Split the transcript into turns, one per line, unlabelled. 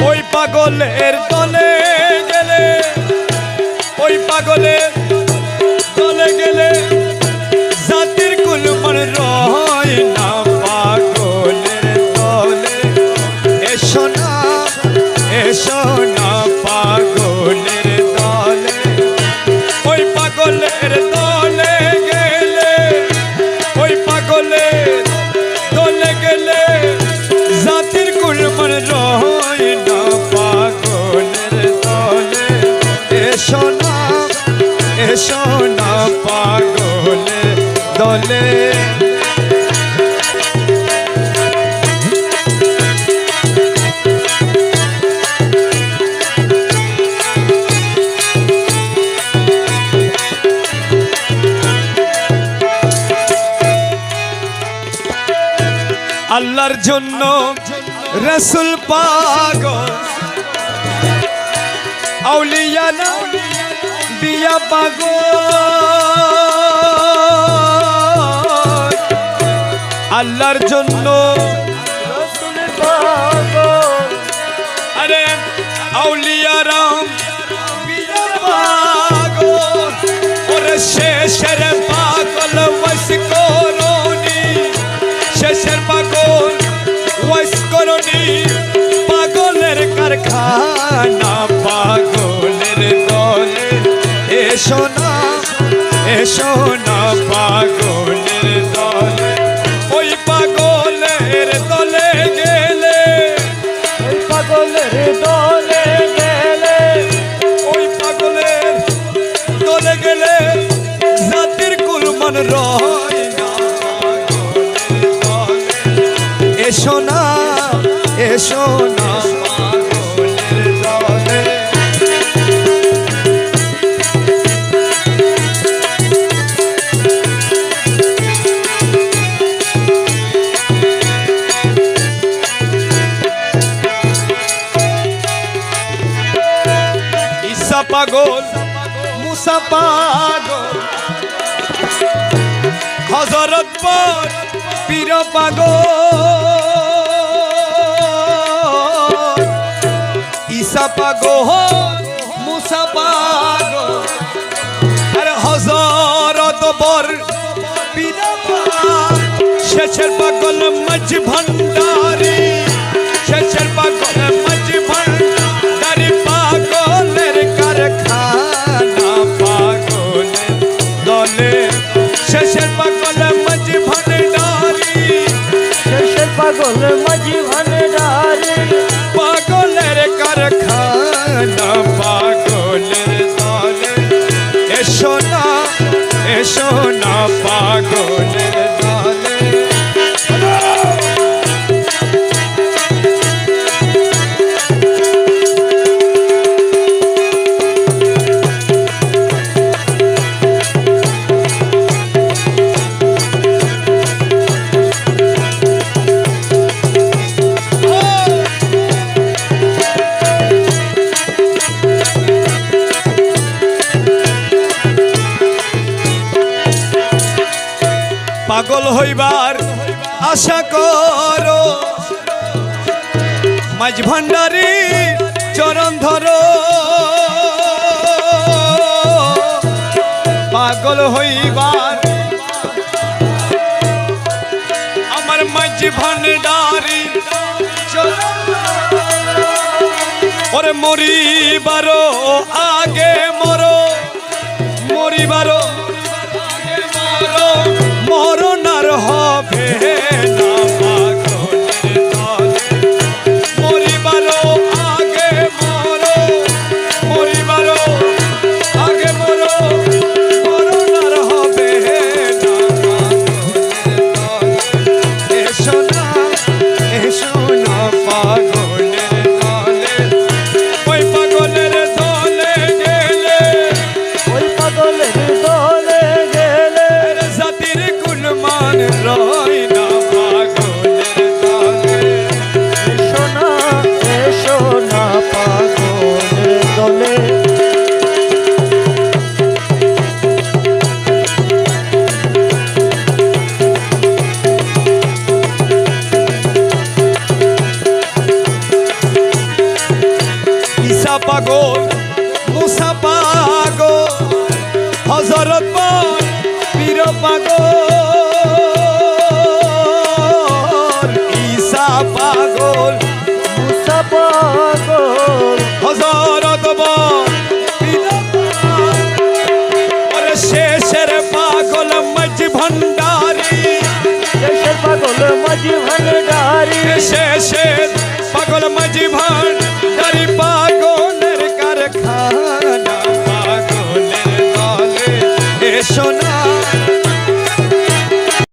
ওই পাগলের তলে গেলে ওই পাগলের এসো না পাগলের দলে। আল্লাহর জন্য রসুল পাগল। আউলিয়ানা দিয়া পাগল। আল্লাহর জন্য। এসো না পাগলের দলে ওই পাগলের দলে গেলে। ওই পাগলের দলে গেলে। ওই পাগলের দলে গেলে জাতির কুলমান রয় না এসো না এসো না ঈসা পাগল মুসা পাগল হজরত পর পীর পাগল ঈসা পাগল মুসা পাগল আর হজরত বর পীর পাগল শেষের পাগল মজ ভণ্ডারি পাগল হইবার আশা করো। মাঝ ভান্ডারি চরণ ধরো। পাগল হইবার আমার মাঝ ভান্ডারি ওরে মরিবারো আগে পাগল মুসা পাগল হজরত পীর পাগল ঈসা পাগল
মুসা পাগল
হজরত পাল পীর পাগল। ওরে শেষের পাগল মজ ভণ্ডারী
পাগল মাঝি ভান্ডারি।
শেষের পাগল মজ ভান্ডারী।